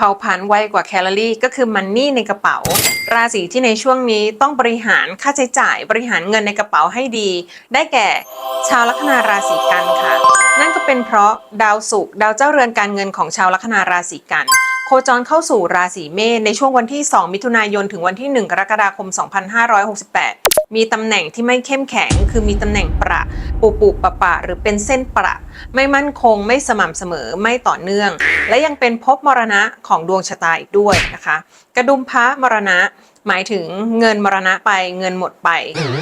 เผาผลาญไวกว่าแคลอรี่ ก็คือมันนี่ในกระเป๋า ราศีที่ในช่วงนี้ต้องบริหารค่าใช้จ่าย บริหารเงินในกระเป๋าให้ดี ได้แก่ชาวลัคนาราศีกันค่ะ นั่นก็เป็นเพราะดาวศุกร์ดาวเจ้าเรือนการเงินของชาวลัคนาราศีกันโคจรเข้าสู่ราศีเมษในช่วงวันที่ 2 มิถุนายน ถึงวันที่ 1 กรกฎาคม 2568 มีตำแหน่งที่ไม่เข้มแข็ง คือมีตำแหน่งประปุปุปะปะ หรือเป็นเส้นประ ไม่มั่นคงไม่สม่ำเสมอไม่ต่อเนื่อง และยังเป็นภพมรณะของดวงชะตาอีกด้วยนะคะ กระดุมพระมรณะหมายถึงเงินมรณะไปเงินหมดไป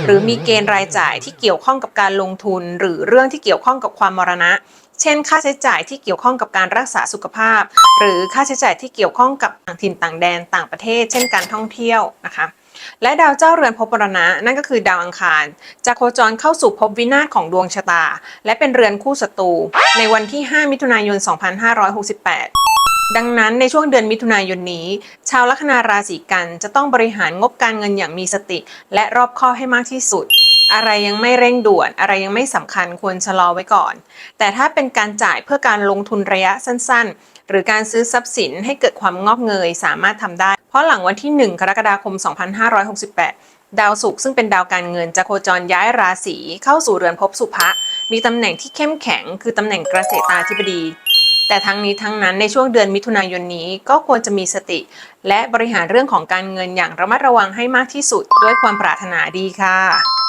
หรือมีเกณฑ์รายจ่ายที่เกี่ยวข้องกับการลงทุน หรือเรื่องที่เกี่ยวข้องกับความมรณะ เช่น ค่าใช้จ่ายที่เกี่ยวข้องกับการรักษาสุขภาพ หรือค่าใช้จ่ายที่เกี่ยวข้องกับต่างถิ่นต่างแดนต่างประเทศ เช่นการท่องเที่ยวนะคะ และดาวเจ้าเรือนภพมรณะนั่นก็คือดาวอังคาร จะโคจรเข้าสู่ภพวินาศของดวงชะตา และเป็นเรือนคู่ศัตรูในวันที่ 5 มิถุนายน 2568ดังนั้นในช่วงเดือนมิถุนายนนี้ ชาวลัคนาราศีกันจะต้องบริหารงบการเงินอย่างมีสติ และรอบคอบให้มากที่สุด อะไรยังไม่เร่งด่วน อะไรยังไม่สำคัญควรชะลอไว้ก่อน แต่ถ้าเป็นการจ่ายเพื่อการลงทุนระยะสั้น ๆ หรือการซื้อทรัพย์สินให้เกิดความงอกเงยสามารถทำได้ ราะหลังวันที่ 1 กรกฎาคม 2568 ดาวศุกร์ซึ่งเป็นดาวการเงินจะโคจรย้ายราศีเข้าสู่เรือนภพสุภะมีตำแหน่งที่เข้มแข็ง คือตำแหน่งเกษตราธิบดี แต่ทั้งนี้ทั้งนั้นในช่วงเดือนมิถุนายนนี้ก็ควรจะมีสติ และบริหารเรื่องของการเงินอย่างระมัดระวังให้มากที่สุดด้วยความปรารถนาดีค่ะ